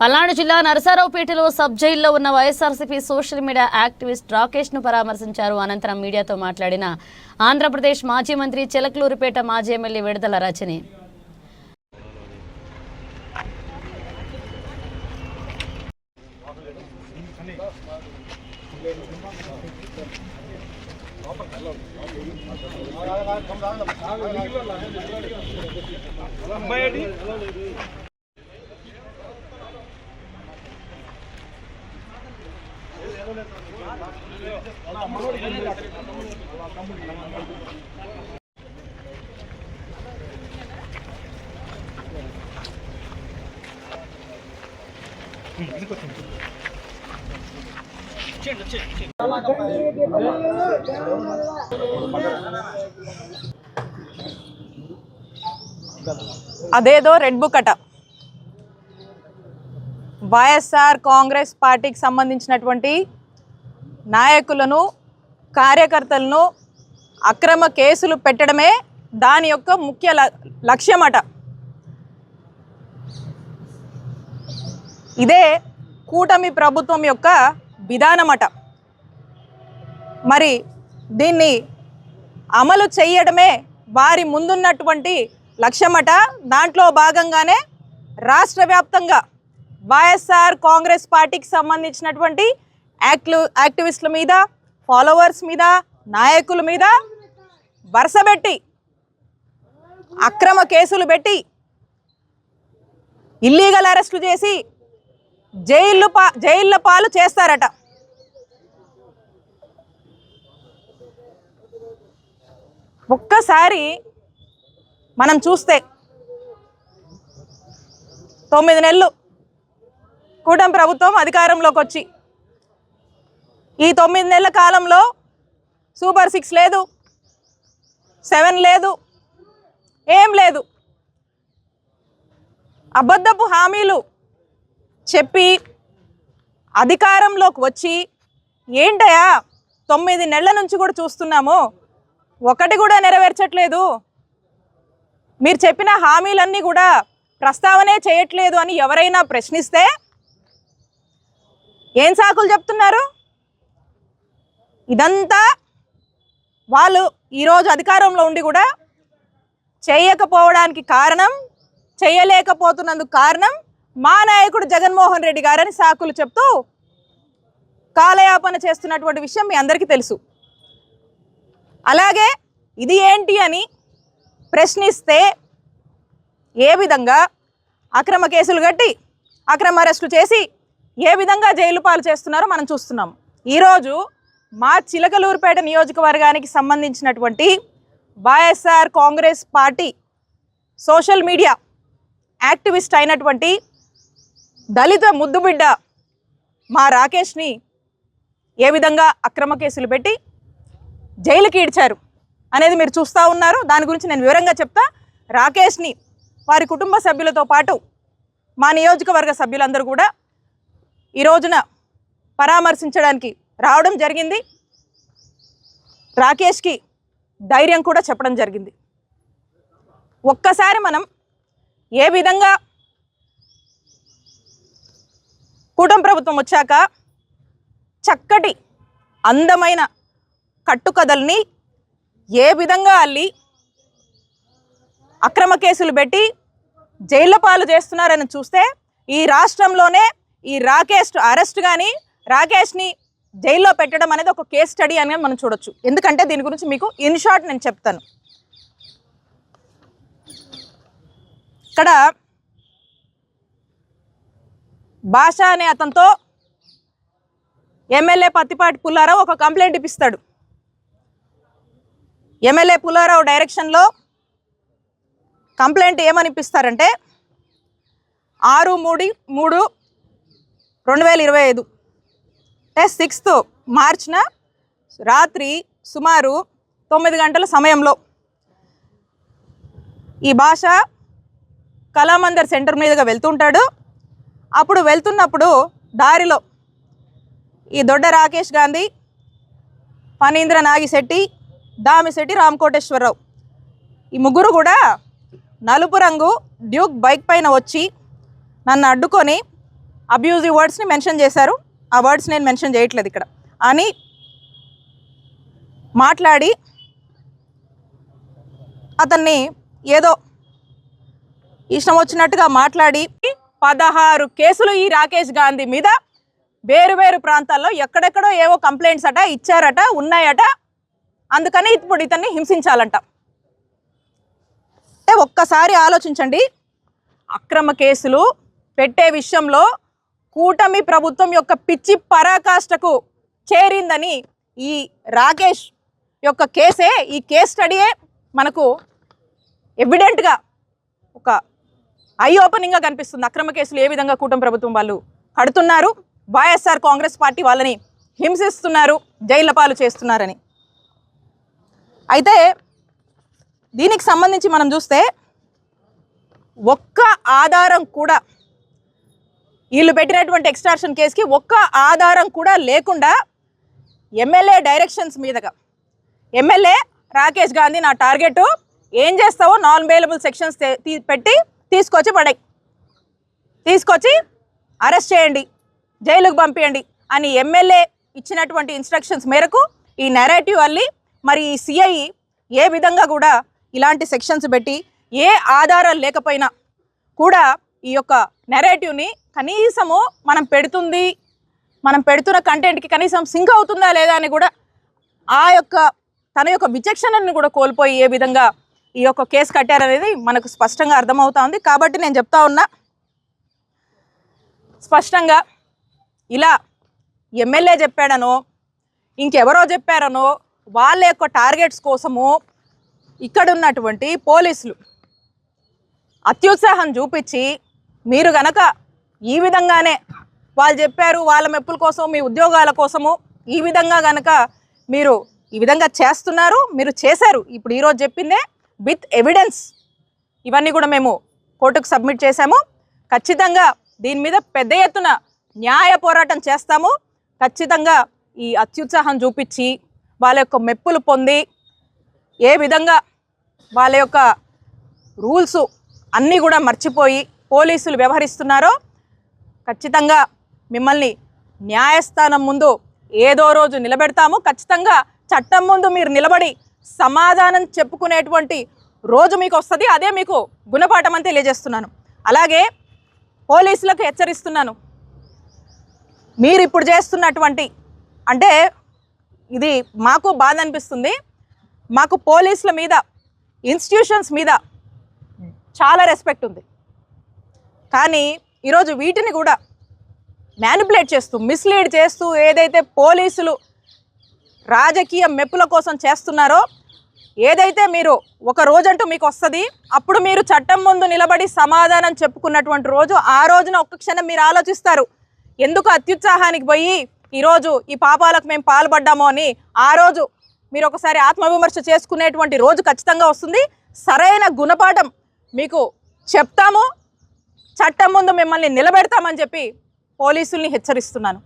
పల్నాడు జిల్లా నరసారావుపేటలో సబ్ జైల్లో ఉన్న వైఎస్ఆర్సీపీ సోషల్ మీడియా యాక్టివిస్ట్ రాకేష్ను పరామర్శించారు. అనంతరం మీడియాతో మాట్లాడిన ఆంధ్రప్రదేశ్ మాజీ మంత్రి చిలకలూరుపేట మాజీ ఎమ్మెల్యే విడుదల రచని. అదేదో రెడ్ బుక్ అట. వైఎస్ఆర్ కాంగ్రెస్ పార్టీకి సంబంధించినటువంటి నాయకులను కార్యకర్తలను అక్రమ కేసులు పెట్టడమే దాని యొక్క ముఖ్య ల- లక్ష్యమట. ఇదే కూటమి ప్రభుత్వం యొక్క విధానమట. మరి దీన్ని అమలు చేయడమే వారి ముందున్నటువంటి లక్ష్యమట. దాంట్లో భాగంగానే రాష్ట్ర వ్యాప్తంగా వైఎస్ఆర్ కాంగ్రెస్ పార్టీకి సంబంధించినటువంటి యాక్టివ్ యాక్టివిస్టుల మీద ఫాలోవర్స్ మీద నాయకుల మీద వరుసబెట్టి అక్రమ కేసులు పెట్టి ఇల్లీగల్ అరెస్టులు చేసి జైళ్ళు పా జైళ్ళ పాలు చేస్తారట. ఒక్కసారి మనం చూస్తే తొమ్మిది నెలలు కూటమి ప్రభుత్వం అధికారంలోకి వచ్చి. ఈ తొమ్మిది నెలల కాలంలో సూపర్ సిక్స్ లేదు సెవెన్ లేదు ఏం లేదు. అబద్ధపు హామీలు చెప్పి అధికారంలోకి వచ్చి ఏంటయా తొమ్మిది నెలల నుంచి కూడా చూస్తున్నాము ఒకటి కూడా నెరవేర్చట్లేదు. మీరు చెప్పిన హామీలన్నీ కూడా ప్రస్తావనే చేయట్లేదు అని ఎవరైనా ప్రశ్నిస్తే ఏం సాకులు చెప్తున్నారు? ఇదంతా వాళ్ళు ఈరోజు అధికారంలో ఉండి కూడా చేయకపోవడానికి కారణం చేయలేకపోతున్నందుకు కారణం మా నాయకుడు జగన్మోహన్ రెడ్డి గారని సాకులు చెప్తూ కాలయాపన చేస్తున్నటువంటి విషయం మీ అందరికీ తెలుసు. అలాగే ఇది ఏంటి అని ప్రశ్నిస్తే ఏ విధంగా అక్రమ కేసులు కట్టి అక్రమ అరెస్టులు చేసి ఏ విధంగా జైలు పాలు చేస్తున్నారో మనం చూస్తున్నాం. ఈరోజు మా చిలకలూరుపేట నియోజకవర్గానికి సంబంధించినటువంటి YSR congress party social media activist అయినటువంటి దళిత ముద్దుబిడ్డ మా రాకేష్ని ఏ విధంగా అక్రమ కేసులు పెట్టి జైలుకి ఈడ్చారు అనేది మీరు చూస్తూ ఉన్నారు. దాని గురించి నేను వివరంగా చెప్తా. రాకేష్ని వారి కుటుంబ సభ్యులతో పాటు మా నియోజకవర్గ సభ్యులందరూ కూడా ఈ రోజున పరామర్శించడానికి రావడం జరిగింది. రాకేష్కి ధైర్యం కూడా చెప్పడం జరిగింది. ఒక్కసారి మనం ఏ విధంగా కూటమి ప్రభుత్వం వచ్చాక చక్కటి అందమైన కట్టుకథల్ని ఏ విధంగా అల్లి అక్రమ కేసులు పెట్టి జైళ్ళ పాలు చేస్తున్నారని చూస్తే ఈ రాష్ట్రంలోనే ఈ రాకేష్ అరెస్ట్ కానీ రాకేష్ని జైల్లో పెట్టడం అనేది ఒక కేస్ స్టడీ అని మనం చూడొచ్చు. ఎందుకంటే దీని గురించి మీకు ఇన్ షార్ట్ నేను చెప్తాను. ఇక్కడ భాష అనే అతనితో ఎమ్మెల్యే పత్తిపాటి పుల్లారావు ఒక కంప్లైంట్ ఇప్పిస్తాడు. ఎమ్మెల్యే పుల్లారావు డైరెక్షన్లో కంప్లైంట్ ఏమనిపిస్తారంటే ఆరు మూడు మూడు రెండు వేల ఇరవై ఐదు. అంటే సిక్స్త్ మార్చిన రాత్రి సుమారు తొమ్మిది గంటల సమయంలో ఈ భాష కళామందర్ సెంటర్ మీదుగా వెళ్తుంటాడు. అప్పుడు వెళ్తున్నప్పుడు దారిలో ఈ దొడ్డ రాకేష్ గాంధీ ఫణీంద్ర నాగిశెట్టి దామిశెట్టి రామకోటేశ్వరరావు. ఈ ముగ్గురు కూడా నలుపు రంగు డ్యూక్ బైక్ పైన వచ్చి నన్ను అడ్డుకొని అబ్యూజివ్ వర్డ్స్ని మెన్షన్ చేశారు. ఆ వర్డ్స్ నేను మెన్షన్ చేయట్లేదు ఇక్కడ. అని మాట్లాడి అతన్ని ఏదో ఇష్టం వచ్చినట్టుగా మాట్లాడి పదహారు కేసులు ఈ రాకేష్ గాంధీ మీద వేరు వేరు ప్రాంతాల్లో ఎక్కడెక్కడో ఏవో కంప్లైంట్స్ అట ఇచ్చారట ఉన్నాయట. అందుకని ఇప్పుడు ఇతన్ని హింసించాలంట. అంటే ఒక్కసారి ఆలోచించండి. అక్రమ కేసులు పెట్టే విషయంలో కూటమి ప్రభుత్వం యొక్క పిచ్చి పరాకాష్ఠకు చేరిందని ఈ రాకేష్ యొక్క కేసే ఈ కేస్ స్టడీయే మనకు ఎవిడెంట్గా ఒక ఐ ఓపెనింగ్గా కనిపిస్తుంది. అక్రమ కేసులు ఏ విధంగా కూటమి ప్రభుత్వం వాళ్ళు కడుతున్నారు? వైఎస్ఆర్ కాంగ్రెస్ పార్టీ వాళ్ళని హింసిస్తున్నారు జైలపాలు పాలు చేస్తున్నారని. అయితే దీనికి సంబంధించి మనం చూస్తే ఒక్క ఆధారం కూడా వీళ్ళు పెట్టినటువంటి ఎక్స్ట్రాక్షన్ కేసుకి ఒక్క ఆధారం కూడా లేకుండా ఎమ్మెల్యే డైరెక్షన్స్ మీదగా. ఎమ్మెల్యే రాకేష్ గాంధీ నా టార్గెట్ ఏం చేస్తావో నాన్ అవైలబుల్ సెక్షన్స్ పెట్టి తీసుకొచ్చి పడాయి. తీసుకొచ్చి అరెస్ట్ చేయండి. జైలుకు పంపించండి అని ఎమ్మెల్యే ఇచ్చినటువంటి ఇన్స్ట్రక్షన్స్ మేరకు ఈ నెరేటివ్ అల్లి మరి ఈ సిఐ ఏ విధంగా కూడా ఇలాంటి సెక్షన్స్ పెట్టి ఏ ఆధారం లేకపోయినా కూడా ఈ యొక్క నెరేటివ్ని కనీసము మనం పెడుతుంది మనం పెడుతున్న కంటెంట్కి కనీసం సింక్ అవుతుందా లేదా అని కూడా ఆ యొక్క తన యొక్క విచక్షణను కూడా కోల్పోయి ఏ విధంగా ఈ యొక్క కేసు కట్టారనేది మనకు స్పష్టంగా అర్థమవుతా ఉంది కాబట్టి నేను చెప్తా ఉన్నా స్పష్టంగా ఇలా ఎమ్మెల్యే చెప్పాడనో ఇంకెవరో చెప్పారనో వాళ్ళ యొక్క టార్గెట్స్ కోసము ఇక్కడ ఉన్నటువంటి పోలీసులు అత్యుత్సాహం చూపించి మీరు గనక ఈ విధంగానే వాళ్ళు చెప్పారు వాళ్ళ మెప్పుల కోసం మీ ఉద్యోగాల కోసము ఈ విధంగా గనక మీరు ఈ విధంగా చేస్తున్నారు మీరు చేశారు. ఇప్పుడు ఈరోజు చెప్పిందే విత్ ఎవిడెన్స్. ఇవన్నీ కూడా మేము కోర్టుకు సబ్మిట్ చేశాము. ఖచ్చితంగా దీని మీద పెద్ద ఎత్తున న్యాయ పోరాటం చేస్తాము. ఖచ్చితంగా ఈ అత్యుత్సాహం చూపించి వాళ్ళ యొక్క మెప్పులు పొంది ఏ విధంగా వాళ్ళ యొక్క రూల్స్ అన్నీ కూడా మర్చిపోయి పోలీసులు వ్యవహరిస్తున్నారో ఖచ్చితంగా మిమ్మల్ని న్యాయస్థానం ముందు ఏదో రోజు నిలబెడతాము. ఖచ్చితంగా చట్టం ముందు మీరు నిలబడి సమాధానం చెప్పుకునేటువంటి రోజు మీకు వస్తుంది. అదే మీకు గుణపాఠం అని తెలియజేస్తున్నాను. అలాగే పోలీసులకు హెచ్చరిస్తున్నాను. మీరు ఇప్పుడు చేస్తున్నటువంటి అంటే ఇది మాకు బాధ అనిపిస్తుంది. మాకు పోలీసుల మీద ఇన్స్టిట్యూషన్స్ మీద చాలా రెస్పెక్ట్ ఉంది. కానీ ఈరోజు వీటిని కూడా మ్యానిపులేట్ చేస్తూ మిస్లీడ్ చేస్తూ ఏదైతే పోలీసులు రాజకీయ మెప్పుల కోసం చేస్తున్నారో ఏదైతే మీరు ఒక రోజంటూ మీకు వస్తుంది అప్పుడు మీరు చట్టం ముందు నిలబడి సమాధానం చెప్పుకున్నటువంటి రోజు ఆ రోజున ఒక్క క్షణం మీరు ఆలోచిస్తారు ఎందుకు అత్యుత్సాహానికి పోయి ఈరోజు ఈ పాపాలకు మేము పాల్పడ్డామో అని ఆ రోజు మీరు ఒకసారి ఆత్మవిమర్శ చేసుకునేటువంటి రోజు ఖచ్చితంగా వస్తుంది. సరైన గుణపాఠం మీకు చెప్తాము చట్టం ముందు మిమ్మల్ని నిలబెడతామని చెప్పి పోలీసుల్ని హెచ్చరిస్తున్నాను.